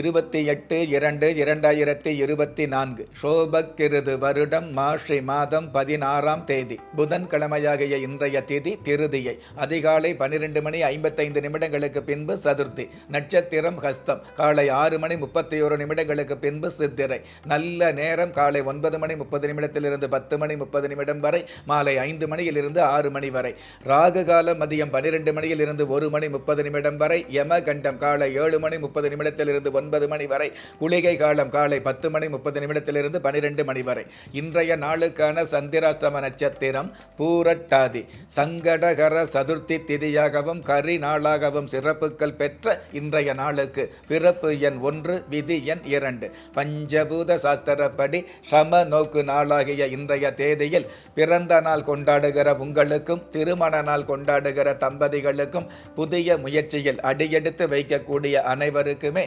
இருபத்தி எட்டு இரண்டு இரண்டாயிரத்தி இருபத்தி நான்கு. சோபக்கிருது வருடம் மாஷி மாதம் பதினாறாம் தேதி. புதன்கிழமையாகிய இன்றைய திதி திருதியை. அதிகாலை பன்னிரெண்டு மணி ஐம்பத்தைந்து நிமிடங்களுக்கு பின்பு சதுர்த்தி. நட்சத்திரம் ஹஸ்தம். காலை ஆறு மணி முப்பத்தி ஒரு நிமிடங்களுக்கு பின்பு சித்திரை. நல்ல நேரம் காலை ஒன்பது மணி முப்பது நிமிடத்திலிருந்து பத்து மணி முப்பது நிமிடம் வரை மாலை ஐந்து மணியிலிருந்து ஆறு மணி வரை. ராகு காலம் மதியம் பன்னிரெண்டு மணியிலிருந்து ஒரு மணி முப்பது நிமிடம் வரை யமகண்டம் காலை ஏழு மணி முப்பது நிமிடத்திலிருந்து ஒன்பது ஒன்பது மணி வரை. குளிகை காலம் காலை பத்து மணி முப்பது நிமிடத்திலிருந்து பனிரெண்டு மணி வரை. இன்றைய நாளுக்கான சந்திராஷ்டம நட்சத்திரம் பூரட்டாதி. சங்கடகர சதுர்த்தி திதியாகவும் கரி நாளாகவும் சிறப்புகள் பெற்ற இன்றைய நாளுக்கு பிறப்பு எண் ஒன்று விதி எண் இரண்டு. பஞ்சபூத சாஸ்திரப்படி சம நோக்கு நாளாகிய இன்றைய தேதியில் பிறந்த நாள் கொண்டாடுகிற உங்களுக்கும் திருமண நாள் கொண்டாடுகிற தம்பதிகளுக்கும் புதிய முயற்சியில் அடியெடுத்து வைக்கக்கூடிய அனைவருக்குமே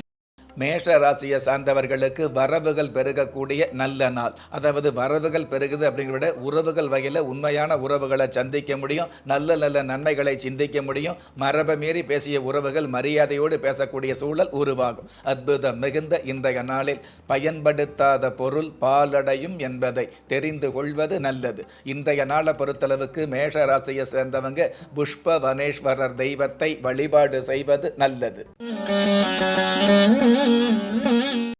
மேஷ ராசியை சார்ந்தவர்களுக்கு வரவுகள் பெருகக்கூடிய நல்ல நாள். அதாவது வரவுகள் பெருகுது அப்படிங்கிறத விட உறவுகள் வகையில் உண்மையான உறவுகளை சந்திக்க முடியும். நல்ல நல்ல நன்மைகளை சிந்திக்க முடியும். மரபை மீறி பேசிய உறவுகள் மரியாதையோடு பேசக்கூடிய சூழல் உருவாகும். அற்புதம் மிகுந்த இன்றைய நாளில் பயன்படுத்தாத பொருள் பாலடையும் என்பதை தெரிந்து கொள்வது நல்லது. இன்றைய நாளை பொறுத்தளவுக்கு மேஷ ராசியை சேர்ந்தவங்க புஷ்ப வனேஸ்வரர் தெய்வத்தை வழிபாடு செய்வது நல்லது. Música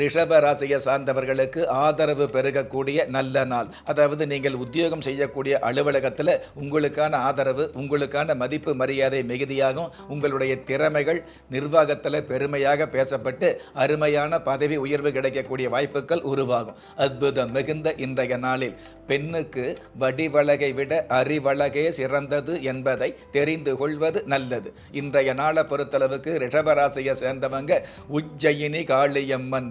ரிஷப ராசியை சார்ந்தவர்களுக்கு ஆதரவு பெருகக்கூடிய நல்ல நாள். அதாவது நீங்கள் உத்தியோகம் செய்யக்கூடிய அலுவலகத்தில் உங்களுக்கான ஆதரவு உங்களுக்கான மதிப்பு மரியாதை மிகுதியாகும். உங்களுடைய திறமைகள் நிர்வாகத்தில் பெருமையாக பேசப்பட்டு அருமையான பதவி உயர்வு கிடைக்கக்கூடிய வாய்ப்புகள் உருவாகும். அற்புதம் மிகுந்த இன்றைய நாளில் பெண்ணுக்கு வடிவழகை விட அறிவழகே சிறந்தது என்பதை தெரிந்து கொள்வது நல்லது. இன்றைய நாளை பொறுத்தளவுக்கு ரிஷபராசியை சேர்ந்தவங்க உஜ்ஜயினி காளியம்மன்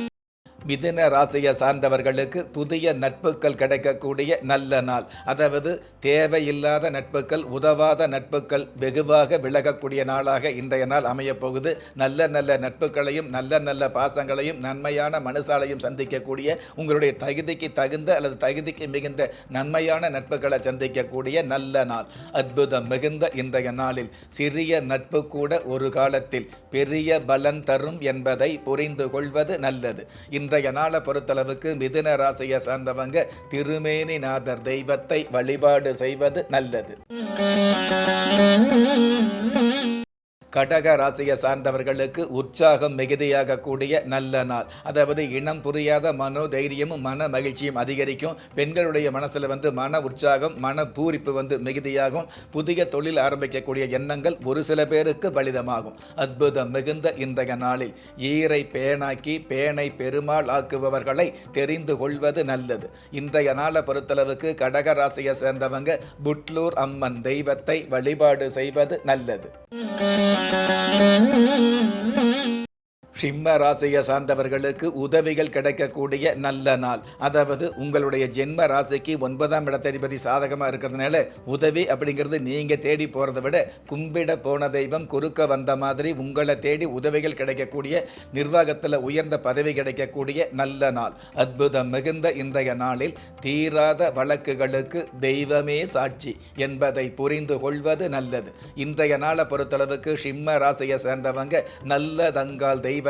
மிதுன ராசியை சார்ந்தவர்களுக்கு புதிய நட்புகள் கிடைக்கக்கூடிய நல்ல நாள். அதாவது தேவையில்லாத நட்புகள் உதவாத நட்புகள் வெகுவாக விலகக்கூடிய நாளாக இன்றைய நாள் அமையப்போகுது. நல்ல நல்ல நட்புகளையும் நல்ல நல்ல பாசங்களையும் நன்மையான மனுசாலையும் சந்திக்கக்கூடிய உங்களுடைய தகுதிக்கு தகுந்த அல்லது தகுதிக்கு மிகுந்த நன்மையான நட்புகளை சந்திக்கக்கூடிய நல்ல நாள். அற்புதம் மிகுந்த இன்றைய நாளில் சிறிய நட்பு கூட ஒரு காலத்தில் பெரிய பலன் தரும் என்பதை புரிந்து கொள்வது நல்லது. இந்த இன்றைய நாளை பொறுத்தளவுக்கு மிதுன ராசியை சார்ந்தவங்க திருமேனிநாதர் தெய்வத்தை வழிபாடு செய்வது நல்லது. கடக ராசியை சார்ந்தவர்களுக்கு உற்சாகம் மிகுதியாக கூடிய நல்ல நாள். அதாவது இனம் புரியாத மனோ தைரியமும் மன மகிழ்ச்சியும் அதிகரிக்கும். பெண்களுடைய மனசில் வந்து மன உற்சாகம் மன பூரிப்பு வந்து மிகுதியாகும். புதிய தொழில் ஆரம்பிக்கக்கூடிய எண்ணங்கள் ஒரு சில பேருக்கு பலிதமாகும். அற்புதம் மிகுந்த இன்றைய நாளில் ஈரை பேனாக்கி பேனை பெருமாள் ஆக்குபவர்களை தெரிந்து கொள்வது நல்லது. இன்றைய நாளை பொறுத்தளவுக்கு கடக ராசியை சேர்ந்தவங்க புட்லூர் அம்மன் தெய்வத்தை வழிபாடு செய்வது நல்லது. Thank you. சிம்ம ராசியை சார்ந்தவர்களுக்கு உதவிகள் கிடைக்கக்கூடிய நல்ல நாள். அதாவது உங்களுடைய ஜென்ம ராசிக்கு ஒன்பதாம் இடத்ததிபதி சாதகமாக இருக்கிறதுனால உதவி அப்படிங்கிறது நீங்கள் தேடி போகிறத விட கும்பிட போன தெய்வம் குறுக்க வந்த மாதிரி உங்களை தேடி உதவிகள் கிடைக்கக்கூடிய நிர்வாகத்தில் உயர்ந்த பதவி கிடைக்கக்கூடிய நல்ல நாள். அற்புதம் மிகுந்த இன்றைய நாளில் தீராத வழக்குகளுக்கு தெய்வமே சாட்சி என்பதை புரிந்து கொள்வது நல்லது. இன்றைய நாளை பொறுத்தளவுக்கு சிம்ம ராசியை சேர்ந்தவங்க நல்லதங்கால் தெய்வ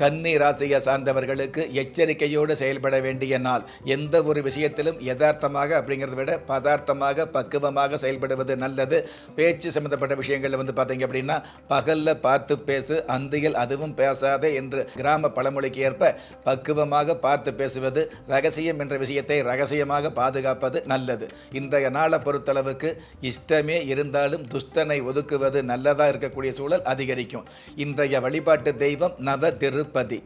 கன்னி ராசியை சார்ந்தவர்களுக்கு எச்சரிக்கையோடு செயல்பட வேண்டிய நாள். எந்த ஒரு விஷயத்திலும் யதார்த்தமாக அப்படிங்கிறத விட பதார்த்தமாக பக்குவமாக செயல்படுவது நல்லது. பேச்சு சம்பந்தப்பட்ட விஷயங்களில் வந்து பார்த்தீங்க அப்படின்னா பகலில் பார்த்து பேசு அந்தியில் அதுவும் பேசாதே என்று கிராம பழமொழிக்கு ஏற்ப பக்குவமாக பார்த்து பேசுவது ரகசியம் என்ற விஷயத்தை ரகசியமாக பாதுகாப்பது நல்லது. இன்றைய நாளை பொறுத்தளவுக்கு இஷ்டமே இருந்தாலும் துஷ்டனை ஒதுக்குவது நல்லதாக இருக்கக்கூடிய சூழல் அதிகரிக்கும். இன்றைய வழிபாட்டு தெய்வம் நவ திரு திருப்பதி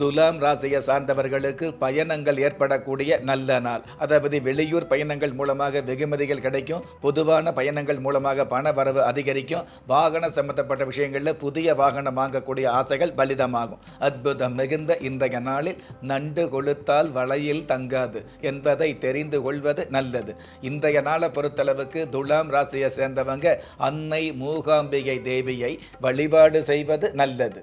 துலாம் ராசியை சார்ந்தவர்களுக்கு பயணங்கள் ஏற்படக்கூடிய நல்ல நாள். அதாவது வெளியூர் பயணங்கள் மூலமாக வெகுமதிகள் கிடைக்கும். பொதுவான பயணங்கள் மூலமாக பண வரவு அதிகரிக்கும். வாகன சம்பந்தப்பட்ட விஷயங்களில் புதிய வாகனம் வாங்கக்கூடிய ஆசைகள் பலிதமாகும். அற்புதம் மிகுந்த இன்றைய நாளில் நண்டு கொளுத்தால் வலையில் தங்காது என்பதை தெரிந்து கொள்வது நல்லது. இன்றைய நாளை பொறுத்தளவுக்கு துலாம் ராசியை சேர்ந்தவங்க அன்னை மூகாம்பிகை தேவியை வழிபாடு செய்வது நல்லது.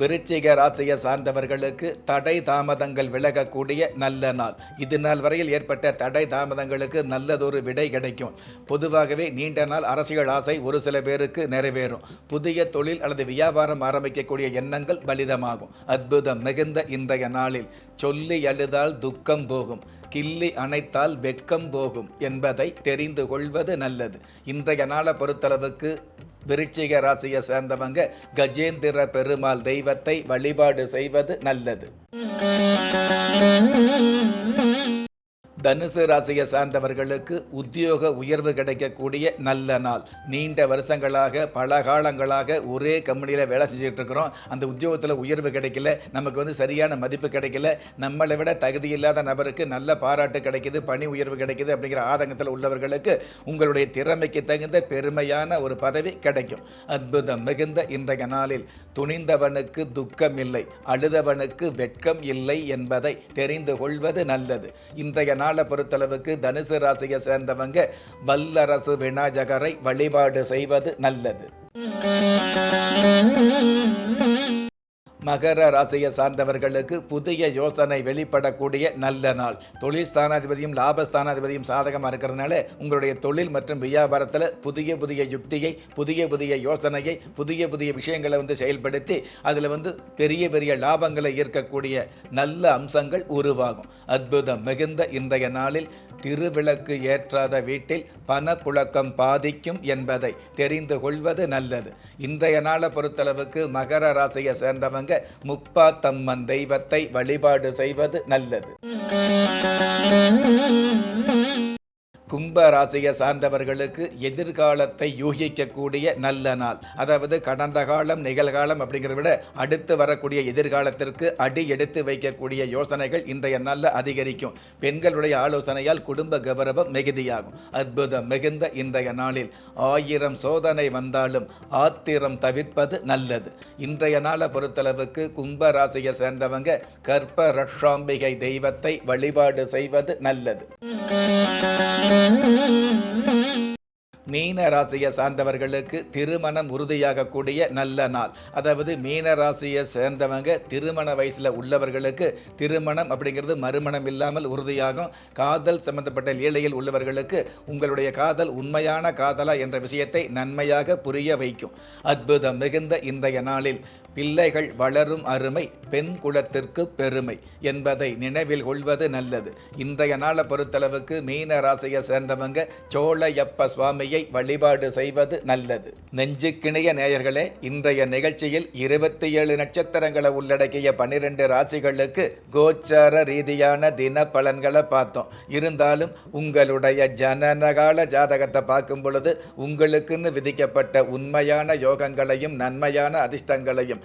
விருச்சிக ராசியை சார்ந்தவர்களுக்கு தடை தாமதங்கள் விலகக்கூடிய நல்ல நாள். இது நாள் வரையில் ஏற்பட்ட தடை தாமதங்களுக்கு நல்லதொரு விடை கிடைக்கும். பொதுவாகவே நீண்ட நாள் அரசியல் ஆசை ஒரு சில பேருக்கு நிறைவேறும். புதிய தொழில் அல்லது வியாபாரம் ஆரம்பிக்கக்கூடிய எண்ணங்கள் பலிதமாகும். அற்புதம் மிகுந்த இன்றைய நாளில் சொல்லி அழுதால் துக்கம் போகும். கிள்ளி அணைத்தால் வெட்கம் போகும் என்பதை தெரிந்து கொள்வது நல்லது. இன்றைய நாளை பொறுத்தளவுக்கு விருச்சிக ராசியை சேர்ந்தவங்க கஜேந்திர பெருமாள் தெய்வத்தை வழிபாடு செய்வது நல்லது. தனுசு ராசியை சார்ந்தவர்களுக்கு உத்தியோக உயர்வு கிடைக்கக்கூடிய நல்ல நாள். நீண்ட வருஷங்களாக பல காலங்களாக ஒரே கம்பெனியில் வேலை செஞ்சுட்டு இருக்கிறோம் அந்த உத்தியோகத்தில் உயர்வு கிடைக்கல. நமக்கு வந்து சரியான மதிப்பு கிடைக்கல. நம்மளை விட தகுதி இல்லாத நபருக்கு நல்ல பாராட்டு கிடைக்குது பணி உயர்வு கிடைக்குது அப்படிங்கிற ஆதங்கத்தில் உள்ளவர்களுக்கு உங்களுடைய திறமைக்கு தகுந்த பெருமையான ஒரு பதவி கிடைக்கும். அற்புதம் மிகுந்த இன்றைய நாளில். துணிந்தவனுக்கு துக்கம் இல்லை அழுதவனுக்கு வெட்கம் இல்லை என்பதை தெரிந்து கொள்வது நல்லது. இன்றைய நாள் பொறுத்தளவுக்கு தனுசு ராசியை சேர்ந்தவங்க வல்லரசு விநாயகரை வழிபாடு செய்வது நல்லது. மகர ராசியை சார்ந்தவர்களுக்கு புதிய யோசனை வெளிப்படக்கூடிய நல்ல நாள். தொழில் ஸ்தானாதிபதியும் லாபஸ்தானாதிபதியும் சாதகமாக இருக்கிறதுனால உங்களுடைய தொழில் மற்றும் வியாபாரத்தில் புதிய புதிய யுக்தியை புதிய புதிய யோசனையை புதிய புதிய விஷயங்களை வந்து செயல்படுத்தி அதில் வந்து பெரிய பெரிய லாபங்களை ஈர்க்கக்கூடிய நல்ல அம்சங்கள் உருவாகும். அற்புதம் மிகுந்த இன்றைய நாளில் திருவிளக்கு ஏற்றாத வீட்டில் பணப்புழக்கம் பாதிக்கும் என்பதை தெரிந்து கொள்வது நல்லது. இன்றைய நாளை பொறுத்தளவுக்கு மகர ராசியை சேர்ந்தவங்க முப்பாத்தம்மன் தெய்வத்தை வழிபாடு செய்வது நல்லது. கும்ப ராசியை சார்ந்தவர்களுக்கு எதிர்காலத்தை யூகிக்கக்கூடிய நல்ல நாள். அதாவது கடந்த காலம் நிகழ்காலம் அப்படிங்கிறத விட அடுத்து வரக்கூடிய எதிர்காலத்திற்கு அடி எடுத்து வைக்கக்கூடிய யோசனைகள் இன்றைய நாளில் அதிகரிக்கும். பெண்களுடைய ஆலோசனையால் குடும்ப கௌரவம் மிகுதியாகும். அற்புதம் மிகுந்த இன்றைய நாளில் ஆயிரம் சோதனை வந்தாலும் ஆத்திரம் தவிர்ப்பது நல்லது. இன்றைய நாளை பொறுத்தளவுக்கு கும்ப ராசியை சேர்ந்தவங்க கற்ப ரக்ஷாம்பிகை தெய்வத்தை வழிபாடு செய்வது நல்லது. மீன ராசியை சார்ந்தவர்களுக்கு திருமணம் உறுதியாகக்கூடிய நல்ல நாள். அதாவது மீன ராசியை சேர்ந்தவங்க திருமண வயசில் உள்ளவர்களுக்கு திருமணம் அப்படிங்கிறது மறுமணம் இல்லாமல் உறுதியாகும். காதல் சம்பந்தப்பட்ட லீலையில் உள்ளவர்களுக்கு உங்களுடைய காதல் உண்மையான காதலா என்ற விஷயத்தை நன்மையாக புரிய வைக்கும். அற்புதம் மிகுந்த இன்றைய நாளில். பிள்ளைகள் வளரும் அருமை பெண் குலத்திற்கு பெருமை என்பதை நினைவில் கொள்வது நல்லது. இன்றைய நாளை பொறுத்தளவுக்கு மீன ராசியை சேர்ந்தவங்க சோழையப்ப சுவாமியை வழிபாடு செய்வது நல்லது. நெஞ்சுக்கிணைய நேயர்களே இன்றைய நிகழ்ச்சியில் இருபத்தி ஏழு நட்சத்திரங்களை உள்ளடக்கிய பனிரெண்டு ராசிகளுக்கு கோச்சார ரீதியான தின பலன்களை பார்த்தோம். இருந்தாலும் உங்களுடைய ஜனனகால ஜாதகத்தை பார்க்கும் பொழுது உங்களுக்குன்னு விதிக்கப்பட்ட உண்மையான யோகங்களையும் நன்மையான அதிர்ஷ்டங்களையும்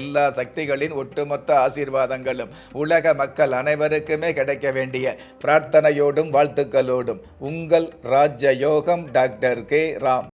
எல்லா சக்திகளின் ஒட்டுமொத்த ஆசீர்வாதங்களும் உலக மக்கள் அனைவருக்குமே கிடைக்க வேண்டிய பிரார்த்தனையோடும் வாழ்த்துக்களோடும். உங்கள் ராஜயோகம் டாக்டர் கே. ராம்.